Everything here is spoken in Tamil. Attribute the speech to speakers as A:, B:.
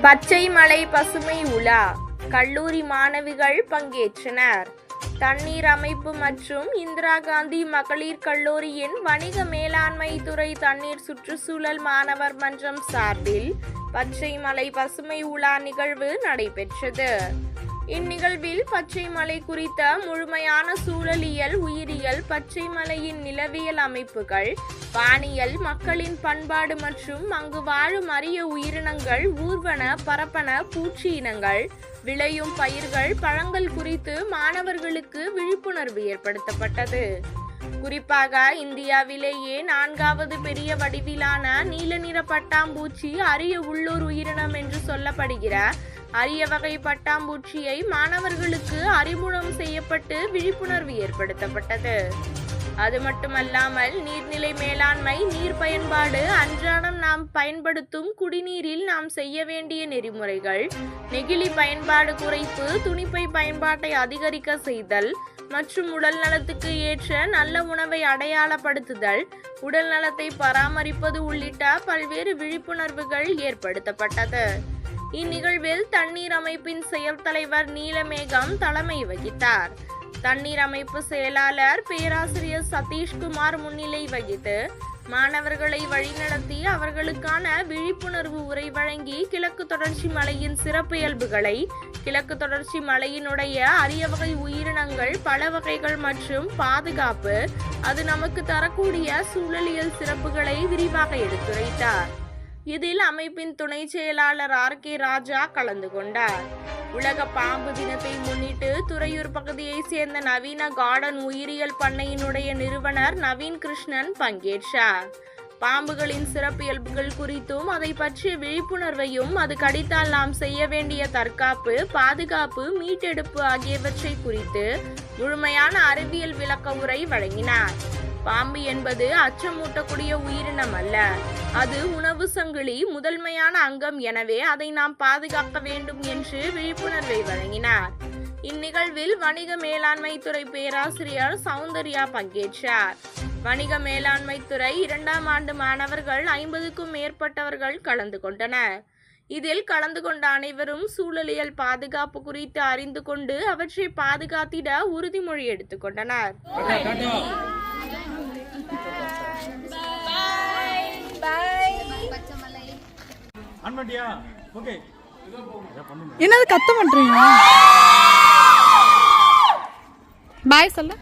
A: பச்சை மலை பசுமை உலா. கல்லூரி மாணவிகள் பங்கேற்றனர். தண்ணீர் அமைப்பு மற்றும் இந்திரா காந்தி மகளிர் கல்லூரியின் வணிக மேலாண்மை துறை தண்ணீர் சுற்றுச்சூழல் மாணவர் மன்றம் சார்பில் பச்சை மலை பசுமை உலா நிகழ்வு நடைபெற்றது. இந்நிகழ்வில் பச்சை மலை குறித்த முழுமையான சூழலியல் உயிரியல் பச்சை மலையின் நிலவியல் அமைப்புகள் வானியல் மக்களின் பண்பாடு மற்றும் அங்கு வாழும் அரிய உயிரினங்கள் ஊர்வன பரப்பன பூச்சி இனங்கள் விளையும் பயிர்கள் பழங்கள் குறித்து மாணவர்களுக்கு விழிப்புணர்வு ஏற்படுத்தப்பட்டது. குறிப்பாக இந்தியாவிலேயே நான்காவது பெரிய வடிவிலான நீல நிற பட்டாம்பூச்சி அரிய உள்ளூர் உயிரினம் என்று சொல்லப்படுகிற அரிய வகை பட்டாம்பூச்சியை மாணவர்களுக்கு அறிமுகம் செய்யப்பட்டு விழிப்புணர்வு ஏற்படுத்தப்பட்டது. அது மட்டுமல்லாமல் நீர்நிலை மேலாண்மை நீர் பயன்பாடு அன்றாடம் நாம் பயன்படுத்தும் குடிநீரில் நாம் செய்ய வேண்டிய நெறிமுறைகள் நெகிழி பயன்பாடு குறைப்பு துணிப்பை பயன்பாட்டை அதிகரிக்க செய்தல் மற்றும் உடல் நலத்துக்கு ஏற்ற நல்ல உணவை அடையாளப்படுத்துதல் உடல் நலத்தை பராமரிப்பது உள்ளிட்ட பல்வேறு விழிப்புணர்வுகள் ஏற்படுத்தப்பட்டது. இந்நிகழ்வில் தண்ணீர் அமைப்பின் செயல் தலைவர் நீலமேகம் தலைமை வகித்தார். தண்ணீர் அமைப்பு செயலாளர் பேராசிரியர் சதீஷ்குமார் முன்னிலை வகித்து மாணவர்களை வழிநடத்தி அவர்களுக்கான விழிப்புணர்வு உரை வழங்கி கிழக்கு தொடர்ச்சி மலையின் சிறப்பியல்புகளை கிழக்கு தொடர்ச்சி மலையினுடைய அரிய வகை உயிரினங்கள் பல வகைகள் மற்றும் பாதுகாப்பு அது நமக்கு தரக்கூடிய சூழலியல் சிறப்புகளை விரிவாக எடுத்துரைத்தார். இதில் அமைப்பின் துணை செயலாளர் ஆர் கே ராஜா கலந்து கொண்டார். உலக பாம்பு தினத்தை முன்னிட்டு துறையூர் பகுதியைச் சேர்ந்த நவீன கார்டன் உயிரியல் பண்ணையினுடைய நிறுவனர் நவீன் கிருஷ்ணன் பங்கேற்றார். பாம்புகளின் சிறப்பியல்புகள் குறித்தும் அதை பற்றிய விழிப்புணர்வையும் அது கடித்தால் நாம் செய்ய வேண்டிய தற்காப்பு பாதுகாப்பு மீட்டெடுப்பு ஆகியவற்றை குறித்து முழுமையான அறிவியல் விளக்க உரை வழங்கினார். பாம்பு என்பது அச்சமூட்டக்கூடிய உயிரினம் அல்ல. அது உணவு சங்கிலி முதன்மையான அங்கம். எனவே அதை நாம் பாதுகாக்க வேண்டும் என்று விழிப்புணர்வை வழங்கினார். இந்நிகழ்வில் வணிக மேலாண்மை துறை பேராசிரியர் சௌந்தர்யா பங்கேற்றார். வணிக மேலாண்மை துறை இரண்டாம் ஆண்டு மாணவர்கள் ஐம்பதுக்கும் மேற்பட்டவர்கள் கலந்து கொண்டனர். இதில் கலந்து கொண்ட அனைவரும் சூழலியல் பாதுகாப்பு குறித்து அறிந்து கொண்டு அவற்றை பாதுகாத்திட உறுதிமொழி எடுத்துக்கொண்டனர்
B: என்னது கத்த மாட்டீங்க பாய் சொல்ல.